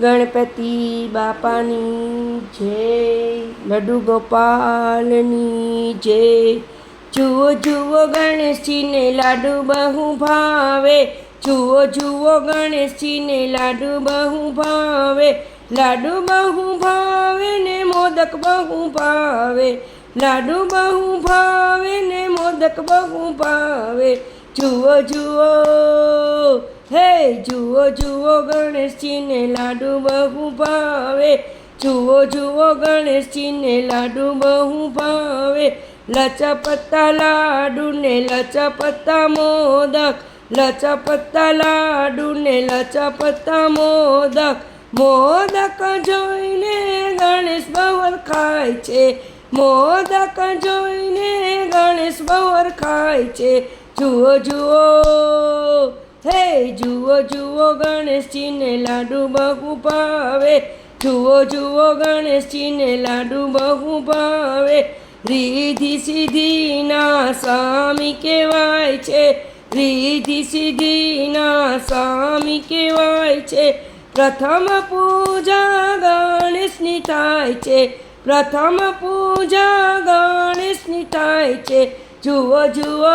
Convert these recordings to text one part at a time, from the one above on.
ગણપતિ બાપાની જય, લડુ ગોપાલની જય. જુઓ જુઓ ગણેશજીને લાડુ બહુ ભાવે. જુઓ જુઓ ગણેશજીને લાડુ બહુ ભાવે. લાડુ બહુ ભાવે ને મોદક બહુ ભાવે. લાડુ બહુ ભાવે ને મોદક બહુ ભાવે. જુઓ જુઓ જુઓ જુઓ ગણેશજીને લાડુ બહુ ભાવે. જુઓ જુઓ ગણેશજીને લાડુ બહુ ભાવે. લચપત્તા લાડુ ને લચપત્તા મોદક. લચપત્તા લાડુ ને લચપત્તા મોદક. મોદક જોઈને ગણેશ બવર ખાય છે. મોદક જોઈને ગણેશ બવર ખાય છે. જુઓ જુઓ. હે જુઓ જુઓ ગણેશજીને લાડુ બહુ ભાવે. જુઓ જુઓ ગણેશજીને લાડુ બહુ ભાવે. રીધિ સિદ્ધિના સ્વામી કહેવાય છે. રીધિ સિદ્ધિના સ્વામી કહેવાય છે. પ્રથમ પૂજા ગણેશની થાય છે. પ્રથમ પૂજા ગણેશની થાય છે. જુઓ જુઓ.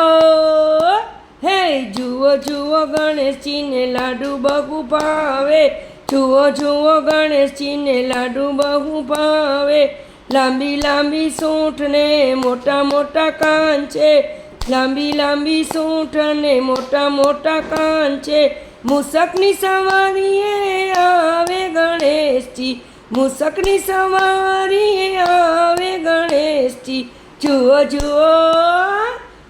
હે, જુઓ જુઓ ગણેશજીને લાડુ બહુ ભાવે. જુઓ જુઓ ગણેશજીને લાડુ બહુ ભાવે. લાંબી લાંબી સૂંઠને મોટા મોટા કાન છે લાંબી લાંબી સૂંઠને મોટા મોટા કાન છે મૂસકની સવારીએ આવે ગણેશજી. મૂસકની સવારીએ આવે ગણેશજી. જુઓ જુઓ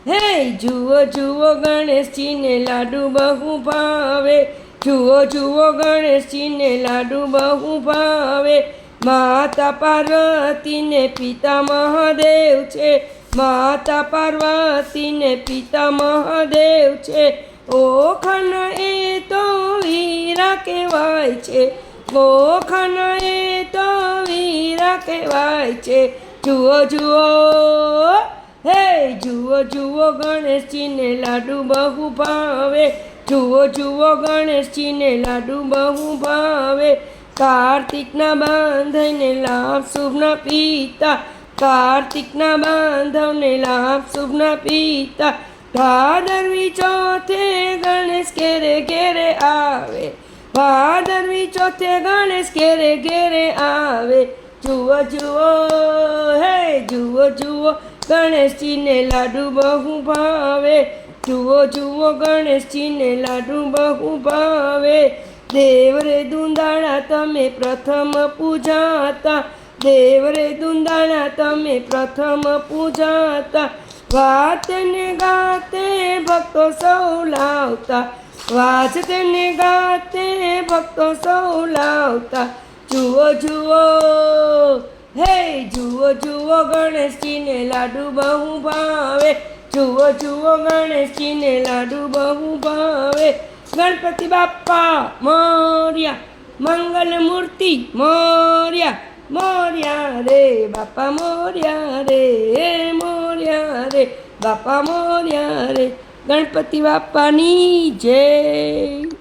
હે, જુઓ જુઓ ગણેશજીને લાડુ બહુ ભાવે. જુઓ જુઓ ગણેશજીને લાડુ બહુ ભાવે. માતા પાર્વતીને પિતા મહાદેવ છે. માતા પાર્વતીને પિતા મહાદેવ છે. ઓખન એ તો વીરા કહેવાય છે. ઓખન એ તો વીરા કહેવાય છે. જુઓ જુઓ. હે, જુઓ જુઓ ગણેશજીને લાડુ બહુ ભાવે. જુઓ જુઓ ગણેશજીને લાડુ બહુ ભાવે. કાર્તિકના બાંધને લાભ શુભના પિતા. કાર્તિકના બાંધવને લાભ શુભના પિતા. ભાદરવી ચોથે ગણેશ ઘેરે ઘેરે આવે. ભાદરવી ચોથે ગણેશ ઘેરે ઘેરે આવે. જુઓ જુઓ, હે, જુઓ જુઓ ગણેશજીને લાડુ બહુ ભાવે. જુઓ જુઓ, ગણેશજીને લાડુ બહુ ભાવે. દેવરે દુંદાણા તમે પ્રથમ પૂજાતા. દેવરે દુંદાણા તમે પ્રથમ પૂજાતા. વાતને ગાતે ભક્તો સૌ લાવતા. વાજતે ગાતે ભક્તો સૌ લાવતા. જુઓ જુઓ હે, જુઓ જુઓ ગણેશજીને લાડુ બહુ ભાવે. જુઓ જુઓ ગણેશજીને લાડુ બહુ ભાવે. ગણપતિ બાપ્પા મોર્યા, મંગલ મૂર્તિ મોર્યા. મોર્યા રે, બાપા મોર્યા રે મોર્યા રે, બાપા મોર્યા રે. ગણપતિ બાપ્પાની જય.